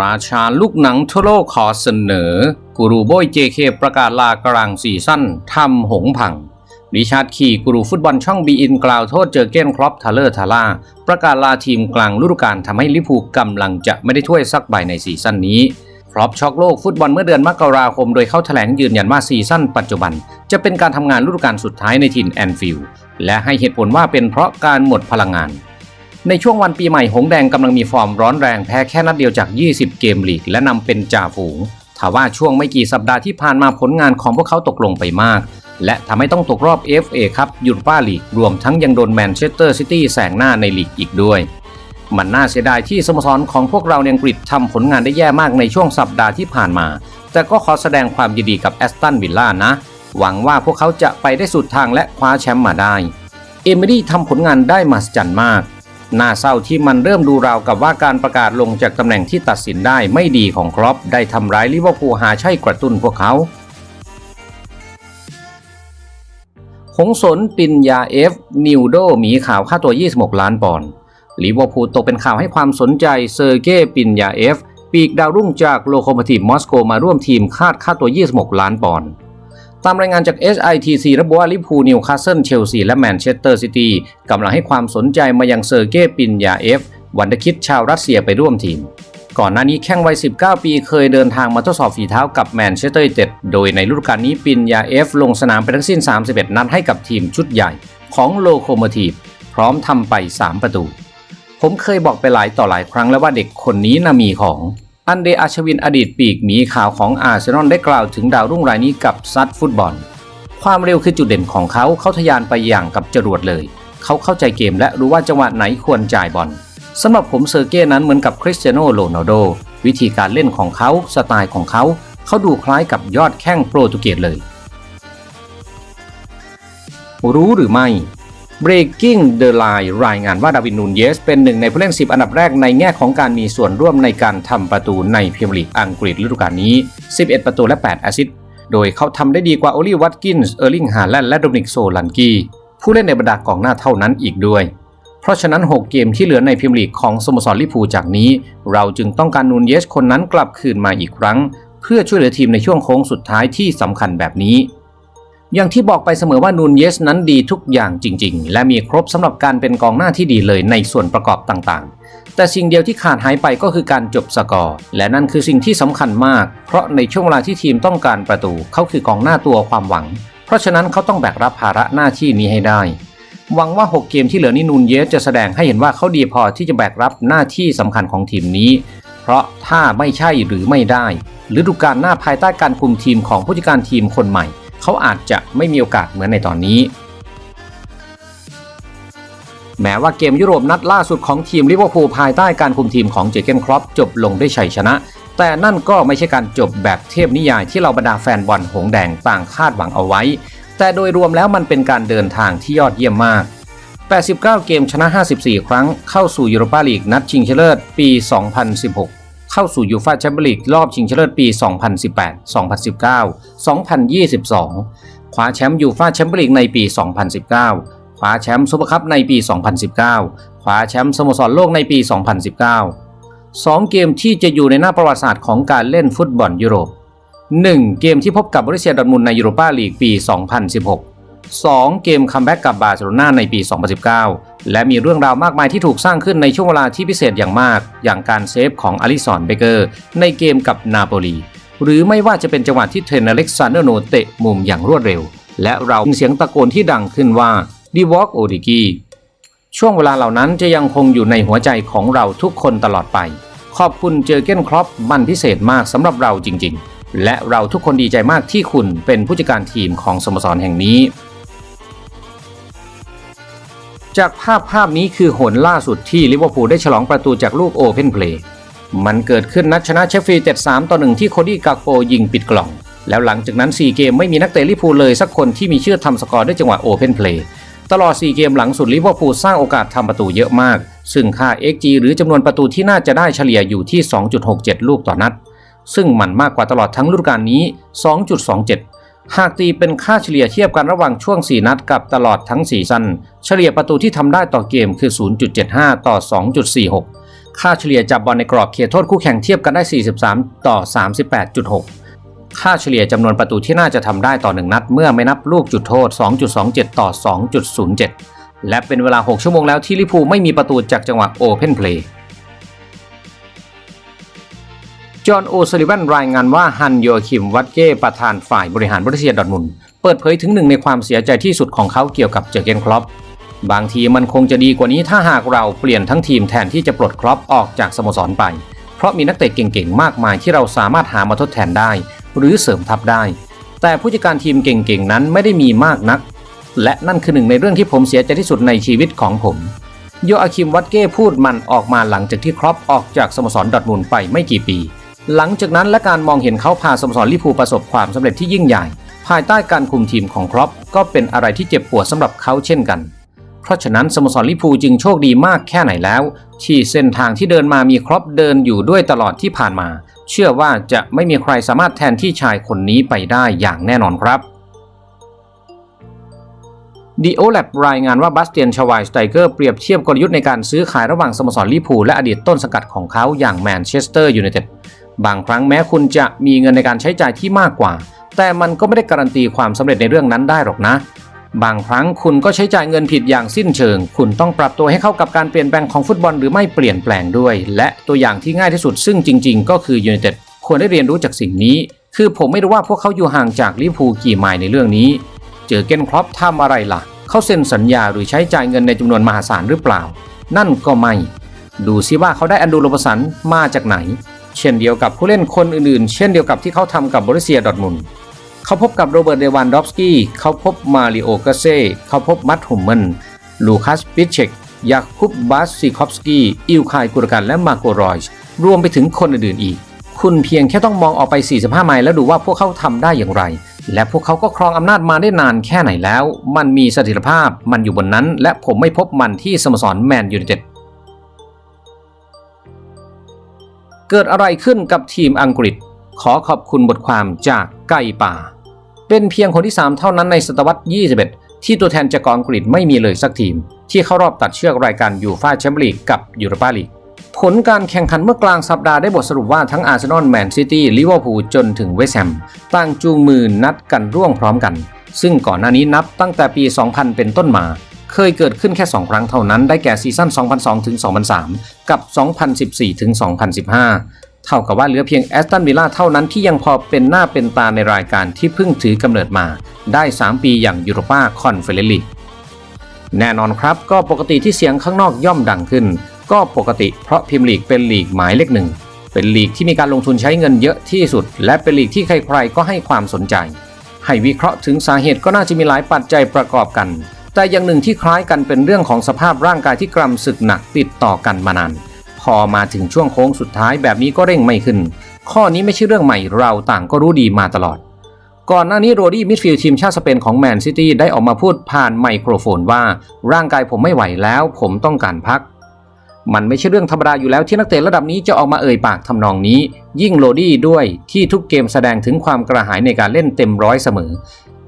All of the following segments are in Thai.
ราชาลูกหนังทั่วโลกขอเสนอ กูรูโบยเจเคประกาศลากลางซีซั่นทำหงพังริชาร์ดขี่กูรูฟุตบอลช่องบีอินกล่าวโทษเจอเก้นครอปทาเลอร์ทาร่าประกาศลาทีมกลางฤดูกาลทำให้ลิพูกำลังจะไม่ได้ถ้วยสักใบในซีซั่นนี้ครอปช็อกโลกฟุตบอลเมื่อเดือนมกราคมโดยเข้าแถลงยืนยันว่าซีซั่นปัจจุบัน จะเป็นการทำงานฤดูกาลสุดท้ายในถิ่นแอนฟิลด์และให้เหตุผลว่าเป็นเพราะการหมดพลังงาน ในช่วงวันปีใหม่หงแดงกำลังมีฟอร์มร้อนแรงแพ้แค่นัดเดียวจาก 20 เกมลีก และนำเป็นจ่าฝูงทว่าช่วงไม่กี่สัปดาห์ที่ผ่านมาผลงานของพวกเขาตกลงไปมาก และทำให้ต้องตกรอบ FA ครับยูโรปาลีก รวมทั้งยังโดนแมนเชสเตอร์ซิตี้แสงหน้าในลีกอีกด้วย มันน่าเสียดายที่สโมสรของพวกเราในอังกฤษทำผลงานได้แย่มากในช่วงสัปดาห์ที่ผ่านมา แต่ก็ขอแสดงความยินดีกับแอสตันวิลล่านะ หวังว่าพวกเขาจะไปได้สุดทางและคว้าแชมป์มาได้ เอมิลี่ทำผลงานได้มหัศจรรย์มาก น่าเศร้าที่มันเริ่มดูราวกับว่าการประกาศลงจากตำแหน่งที่ตัดสินได้ไม่ดีของครอปได้ทำร้ายลิเวอร์พูลหาใช่กระตุ้นพวกเขาหงสนปินยาเอฟ นิวโดหมีข่าวค่าตัว 26 ล้านปอนด์ลิเวอร์พูลตกเป็นข่าวให้ความสนใจเซอร์เก้ปินยาเอฟ ปีกดาวรุ่งจากโลโคโมทีฟมอสโกมาร่วมทีมคาดค่าตัว 26 ล้านปอนด์ ตามรายงานจาก SITC ระบุว่าลิพูนิวคาสเซิลเชลซีและแมนเชสเตอร์ซิตี้กำลังให้ความสนใจมายังเซอร์เก้ปินยาเอฟ วันดคิดชาวรัสเซียไปร่วมทีม ก่อนหน้านี้แข้งวัย 19 ปีเคยเดินทางมาทดสอบฝีเท้ากับแมนเชสเตอร์ยูไนเต็ดโดยในฤดูกาลนี้ปินยาเอฟ ลงสนามไปทั้งสิ้น 31 นัดให้กับทีมชุดใหญ่ของโลโคโมทีฟพร้อมทำไป 3 ประตู ผมเคยบอกไปหลายต่อหลายครั้งแล้วว่าเด็กคนนี้น่ะมีของ อันเดอาชวินอดีตปีกหมีข่าวของอาร์เซนอลได้กล่าวถึงดาวรุ่งรายนี้กับซัดฟุตบอล ความเร็วคือจุดเด่นของเขาเขาทะยานไปอย่างกับจรวดเลย เขาเข้าใจเกมและรู้ว่าจังหวะไหนควรจ่ายบอลสำหรับผมเซอร์เก้นั้นเหมือนกับคริสเตียโนโรนัลโดวิธีการเล่นของเขาสไตล์ของเขา เขาดูคล้ายกับยอดแข้งโปรตุเกสเลย รู้หรือไม่ Breaking the Line รายงานว่าดาวินนูนเยส เป็นหนึ่งในผู้เล่น 10 อันดับแรกในแง่ของการมีส่วนร่วมในการทำประตูในพรีเมียร์ลีกอังกฤษฤดูกาลนี้ 11 ประตูและ 8 แอซิสต์โดยเขาทำได้ดีกว่าโอลีวัตกินส์ เออร์ลิง ฮาแลนด์ และโดมินิก โซลันกีผู้เล่นในบรรดากองหน้าเท่านั้นอีกด้วย เพราะฉะนั้น 6 เกมที่เหลือในพรีเมียร์ลีกของสโมสรลิพูจากนี้ เราจึงต้องการนูนเยสคนนั้นกลับคืนมาอีกครั้ง เพื่อช่วยเหลือทีมในช่วงโค้งสุดท้ายที่สำคัญแบบนี้ อย่างที่บอกไปเสมอว่านูนเยสนั้นดีทุกอย่างจริง ๆ และมีครบสำหรับการเป็นกองหน้าที่ดีเลยในส่วนประกอบต่างๆ แต่สิ่งเดียวที่ขาดหายไปก็คือการจบสกอร์ และนั่นคือสิ่งที่สำคัญมาก เพราะในช่วงเวลาที่ทีมต้องการประตู เขาคือกองหน้าตัวความหวัง เพราะฉะนั้นเขาต้องแบกรับภาระหน้าที่นี้ให้ได้ หวังว่า 6 เกมที่เหลือนี้นูนเยสจะแสดงให้เห็นว่าเขาดีพอที่จะแบกรับหน้าที่สำคัญของทีมนี้ เพราะถ้าไม่ใช่หรือไม่ได้ฤดูกาลหน้าภายใต้การคุมทีมของผู้จัดการทีมคนใหม่ เขาอาจจะไม่มีโอกาสเหมือนในตอนนี้ แม้ว่าเกมยุโรปนัดล่าสุดของทีมลิเวอร์พูลภายใต้การคุมทีมของเจเกนครอปจบลงด้วยชัยชนะ แต่นั่นก็ไม่ใช่การจบแบบเทพนิยายที่เราบรรดาแฟนบอลหงแดงต่างคาดหวังเอาไว้ แต่โดยรวมแล้วมันเป็นการเดินทางที่ยอดเยี่ยมมาก89 เกมชนะ 54 ครั้งเข้าสู่ยูโรปาลีกนัดชิงชนะเลิศปี 2016 เข้าสู่ยูฟ่าแชมเปี้ยนลีกรอบชิงชนะเลิศปี 2018 2019 2022 คว้าแชมป์ยูฟ่าแชมเปี้ยนลีกในปี 2019 คว้าแชมป์ซุปเปอร์คัพในปี 2019 คว้าแชมป์สโมสรโลกในปี 2019 2 เกมที่จะอยู่ในหน้าประวัติศาสตร์ของการเล่นฟุตบอลยุโรป 1. เกมที่พบกับบริเซียดอร์ทมุนในยูโรปาลีกปี 2016 2. เกมคัมแบ็กกับบาร์เซโลนาในปี 2019 และมีเรื่องราวมากมายที่ถูกสร้างขึ้นในช่วงเวลาที่พิเศษอย่างมาก อย่างการเซฟของอลิสันเบเกอร์ในเกมกับนาโปลี หรือไม่ว่าจะเป็นจังหวะที่เทรนอเล็กซานเดอร์โนเตะมุมอย่างรวดเร็ว และเราเสียงตะโกนที่ดังขึ้นว่าดีวอกโอดิกีช่วงเวลาเหล่านั้นจะยังคงอยู่ในหัวใจของเราทุกคนตลอดไป ขอบคุณเจอเก้นครอปมันพิเศษมากสำหรับเราจริง ๆ และเราทุกคนดีใจมากที่คุณเป็นผู้จัดการทีมของสโมสรแห่งนี้ จากภาพภาพนี้คือหนล่าสุดที่ลิเวอร์พูลได้ฉลองประตูจากลูกโอเพนเพลย์มันเกิดขึ้นนัดชนะเชฟฟีเต็ด3ต่อ1ที่โคดี้กาโกยิงปิดกล่อง แล้วหลังจากนั้น 4 เกมไม่มีนักเตะลิเวอร์พูลเลยสักคนที่มีชื่อทำสกอร์ด้วยจังหวะโอเพนเพลย์ตลอด 4 เกมหลังสุดลิเวอร์พูลสร้างโอกาสทำประตูเยอะมาก ซึ่งค่า XG หรือจำนวนประตูที่น่าจะได้เฉลี่ยอยู่ที่ 2.67 ลูกต่อนัด ซึ่งมันมากกว่าตลอดทั้งฤดูกาลนี้ 2.27 หากตีเป็นค่าเฉลี่ยเทียบกันระหว่างช่วง 4 นัดกับตลอดทั้งซีซัน เฉลี่ยประตูที่ทำได้ต่อเกมคือ 0.75 ต่อ 2.46 ค่าเฉลี่ยจับบอลในกรอบเขตโทษคู่แข่งเทียบกันได้ 43 ต่อ 38.6 ค่าเฉลี่ยจำนวนประตูที่น่าจะทำได้ต่อ 1 นัด เมื่อไม่นับลูกจุดโทษ 2.27 ต่อ 2.07 และเป็นเวลา 6 ชั่วโมงแล้วที่ลิพูไม่มีประตูจากจังหวะโอเพนเพลย์ จอห์นโอซาลิวันรายงานว่าฮันโยคิมวัตเก้ประธานฝ่ายบริหารบริษัทดอทมุนเปิดเผยถึงหนึ่งในความเสียใจที่สุดของเขาเกี่ยวกับเจอเกนคล็อปบางทีมันคงจะดีกว่านี้ถ้าหากเราเปลี่ยนทั้งทีมแทนที่จะปลดคล็อปออกจากสโมสรไป เพราะมีนักเตะเก่งๆ มากมายที่เราสามารถหามาทดแทนได้ หรือเสริมทัพได้ แต่ผู้จัดการทีมเก่งๆนั้นไม่ได้มีมากนัก และนั่นคือหนึ่งในเรื่องที่ผมเสียใจที่สุดในชีวิตของผมโยอาคิมวัตเก้พูดมันออกมาหลังจากที่ครอปออกจากสโมสรดอทมุนไปไม่กี่ปี หลังจากนั้นและการมองเห็นเขาพาสโมสรลิพูประสบความสำเร็จที่ยิ่งใหญ่ ภายใต้การคุมทีมของครอปก็เป็นอะไรที่เจ็บปวดสำหรับเขาเช่นกัน เพราะฉะนั้นสโมสรลิพูจึงโชคดีมากแค่ไหนแล้ว ที่เส้นทางที่เดินมามีครอปเดินอยู่ด้วยตลอดที่ผ่านมา เชื่อว่าจะไม่มีใครสามารถแทนที่ชายคนนี้ไปได้อย่างแน่นอนครับดีโอแลบรายงานว่าบัสเตียนชวายสไตเกอร์เปรียบเทียบกลยุทธ์ในการซื้อขายระหว่างสโมสรลิพูและอดีตต้นสังกัดของเขาอย่างแมนเชสเตอร์ยูไนเต็ด บางครั้งแม้คุณจะมีเงินในการใช้จ่ายที่มากกว่า แต่มันก็ไม่ได้การันตีความสำเร็จในเรื่องนั้นได้หรอกนะ บางครั้งคุณก็ใช้จ่ายเงินผิดอย่างสิ้นเชิง คุณต้องปรับตัวให้เข้ากับการเปลี่ยนแปลงของฟุตบอลหรือไม่เปลี่ยนแปลงด้วย และตัวอย่างที่ง่ายที่สุดซึ่งจริง ๆ ก็คือยูไนเต็ดควรได้เรียนรู้จากสิ่งนี้ คือผมไม่รู้ว่าพวกเขาอยู่ห่างจากลิพูกี่ไมล์ในเรื่องนี้ เจอเกนครอปทำอะไรล่ะ เขาเซ็นสัญญาหรือใช้จ่ายเงินในจำนวนมหาศาลหรือเปล่า นั่นก็ไม่ ดูซิว่าเขาได้อันดูโรบสันมาจากไหน เช่นเดียวกับผู้เล่นคนอื่นๆ เช่นเดียวกับที่เขาทำกับบริเซียดอทมุนเขาพบกับโรเบิร์ตเดวันดอฟสกี้เขาพบมาริโอกาเซ่เขาพบมัตหุมเมนลูคัสปิเชกยาคุบบาสซิคอฟสกี้อิลคายกุรกันและมาโกรอยรวมไปถึงคนอื่นๆอีก คุณเพียงแค่ต้องมองออกไป 45 ไมล์แล้วดูว่าพวกเขาทำได้อย่างไร และพวกเขาก็ครองอำนาจมาได้นานแค่ไหนแล้ว มันมีสถียรภาพมันอยู่บนนั้น และผมไม่พบมันที่สโมสรแมนยูไนเต็ด เกิดอะไรขึ้นกับทีมอังกฤษ ขอขอบคุณบทความจากไก่ป่า เป็นเพียงคนที่ 3 เท่านั้นในศตวรรษ 21 ที่ตัวแทนจากองอังกฤษไม่มีเลยสักทีม ที่เข้ารอบตัดเชือกรายการยูฟ่าแชมเปี้ยนลีกกับยูโรปาลีกผลการแข่งขันเมื่อกลางสัปดาห์ได้บทสรุปว่าทั้งอาร์เซนอลแมนซิตี้ลิเวอร์พูลจนถึงเวสต์แฮมต่างจูงมือนัดกันร่วงพร้อมกัน ซึ่งก่อนหน้านี้นับตั้งแต่ปี 2000 เป็นต้นมา เคยเกิดขึ้นแค่ 2 ครั้งเท่านั้นได้แก่ซีซั่น 2002ถึง2003 กับ 2014ถึง2015 เท่ากับว่าเหลือเพียงแอสตันวิลล่าเท่านั้นที่ยังพอเป็นหน้าเป็นตาในรายการที่เพิ่งถือกำเนิดมา ได้ 3 ปีอย่างยูโรปาคอนเฟอเรลีแน่นอนครับก็ปกติที่เสียงข้างนอกย่อมดังขึ้น ก็ปกติเพราะพิมลีกเป็นลีกหมายเลขหนึ่งเป็นลีกที่มีการลงทุนใช้เงินเยอะที่สุด และเป็นลีกที่ใครๆก็ให้ความสนใจ ให้วิเคราะห์ถึงสาเหตุก็น่าจะมีหลายปัจจัยประกอบกัน แต่อย่างหนึ่งที่คล้ายกันเป็นเรื่องของสภาพร่างกายที่กรำศึกหนักติดต่อกันมานาน พอมาถึงช่วงโค้งสุดท้ายแบบนี้ก็เร่งไม่ขึ้น ข้อนี้ไม่ใช่เรื่องใหม่เราต่างก็รู้ดีมาตลอด ก่อนหน้านี้โรดี้มิดฟิลด์ทีมชาติสเปนของแมนซิตี้ได้ออกมาพูดผ่านไมโครโฟนว่า ร่างกายผมไม่ไหวแล้ว ผมต้องการพักมันไม่ใช่เรื่องธรรมดาอยู่แล้วที่นักเตะระดับนี้จะออกมาเอ่ยปากทำนองนี้ ยิ่งโรดี้ด้วยที่ทุกเกมแสดงถึงความกระหายในการเล่นเต็มร้อยเสมอ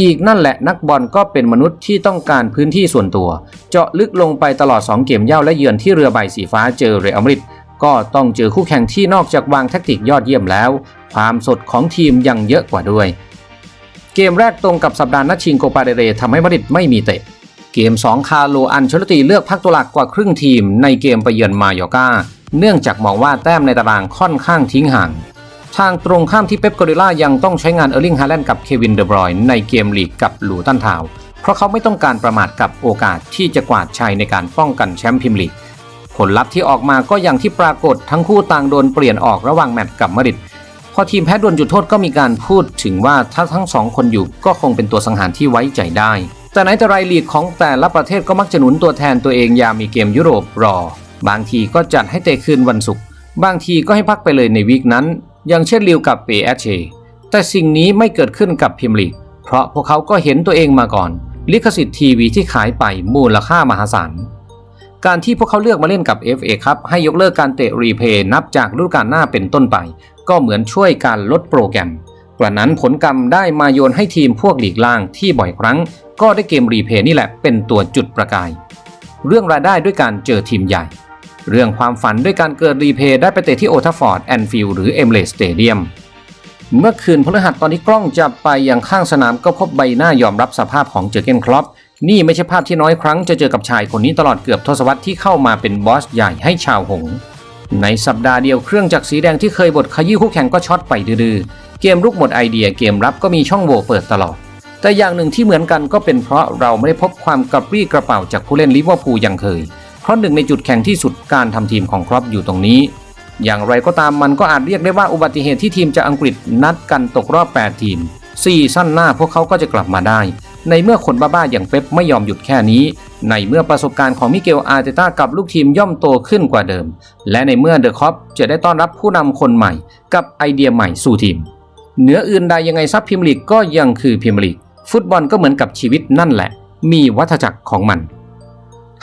อีกนั่นแหละนักบอลก็เป็นมนุษย์ที่ต้องการพื้นที่ส่วนตัว เจาะลึกลงไปตลอด 2 เกมเย่าและเยือนที่เรือใบสีฟ้าเจอเรอัลมาดริดก็ต้องเจอคู่แข่งที่นอกจากวางแทคติกยอดเยี่ยมแล้ว ความสดของทีมยังเยอะกว่าด้วย เกมแรกตรงกับสัปดาห์นัดชิงโคปาเดเรทำให้มาดริดไม่มีเตะ เกม 2 คาร์โลอันเชลติเลือกพักตัวหลักกว่าครึ่งทีม ในเกมไปเยือนมายอกาเนื่องจากมองว่าแต้มในตารางค่อนข้างทิ้งห่าง ทางตรงข้ามที่เป๊ปกอริล่ายังต้องใช้งานเออร์ลิงฮาแลนด์กับเควินเดบรอยน์ในเกมลีกกับลูตันทาวเพราะเขาไม่ต้องการประมาทกับโอกาสที่จะกวาดชัยในการป้องกันแชมป์พรีเมียร์ลีกผลลัพธ์ที่ออกมาก็อย่างที่ปรากฏทั้งคู่ต่างโดนเปลี่ยนออกระหว่างแมตช์กับมาริดพอทีมแพ้ดวลจุดโทษก็มีการพูดถึงว่าถ้าทั้งสองคนอยู่ก็คงเป็นตัวสังหารที่ไว้ใจได้ แต่ไหนแต่ไรลีกของแต่ละประเทศก็มักจะหนุนตัวแทนตัวเองยามมีเกมยุโรปรอ บางทีก็จัดให้เตะคืนวันศุกร์บางทีก็ให้พักไปเลยในวีคนั้น อย่างเช่นลิวกับเปเอเชแต่สิ่งนี้ไม่เกิดขึ้นกับพิมลีก เพราะพวกเขาก็เห็นตัวเองมาก่อน ลิขสิทธิ์ทีวีที่ขายไปมูลค่ามหาศาล การที่พวกเขาเลือกมาเล่นกับ FA ครับให้ยกเลิกการเตะรีเพย์นับจากฤดูกาลหน้าเป็นต้นไป ก็เหมือนช่วยการลดโปรแกรมกว่านั้นผลกรรมได้มาโยนให้ทีมพวกหลีกล่างที่บ่อยครั้ง ก็ได้เกมรีเพย์นี่แหละเป็นตัวจุดประกาย เรื่องรายได้ด้วยการเจอทีมใหญ่ เรื่องความฝันด้วยการเกิดรีเพย์ได้ไปเตะที่โอทัฟฟอร์ดแอนฟิลด์หรือเอมเลสสเตเดียมเมื่อคืนพฤหัสตอนที่กล้องจับไปยังข้างสนามก็พบใบหน้ายอมรับสภาพของเจอเกนครอปนี่ไม่ใช่ภาพที่น้อยครั้งจะเจอกับชายคนนี้ตลอดเกือบทศวรรษที่เข้ามาเป็นบอสใหญ่ให้ชาวหง ในสัปดาห์เดียวเครื่องจักรสีแดงที่เคยบดขยี้คู่แข่งก็ช็อตไปดื้อเกมรุกหมดไอเดียเกมรับก็มีช่องโหว่เปิดตลอด แต่อย่างหนึ่งที่เหมือนกันก็เป็นเพราะเราไม่ได้พบความกระปรี้กระเป๋าจากผู้เล่นลิเวอร์พูลอย่างเคย เพราะหนึ่งในจุดแข็งที่สุดการทำทีมของครอปอยู่ตรงนี้ อย่างไรก็ตามมันก็อาจเรียกได้ว่าอุบัติเหตุที่ทีมจากอังกฤษนัดกันตกรอบ 8 ทีมซีซั่นหน้าพวกเขาก็จะกลับมาได้ ในเมื่อคนบ้าๆอย่างเป๊ปไม่ยอมหยุดแค่นี้ ในเมื่อประสบการณ์ของมิเกลอาร์เตต้ากับลูกทีมย่อมโตขึ้นกว่าเดิม และในเมื่อเดอะคอปจะได้ต้อนรับผู้นำคนใหม่ กับไอเดียใหม่สู่ทีม เหนืออื่นใดยังไงซับพิมร์ลีกก็ยังคือพิมร์ลีก ฟุตบอลก็เหมือนกับชีวิตนั่นแหละ มีวัฏจักรของมัน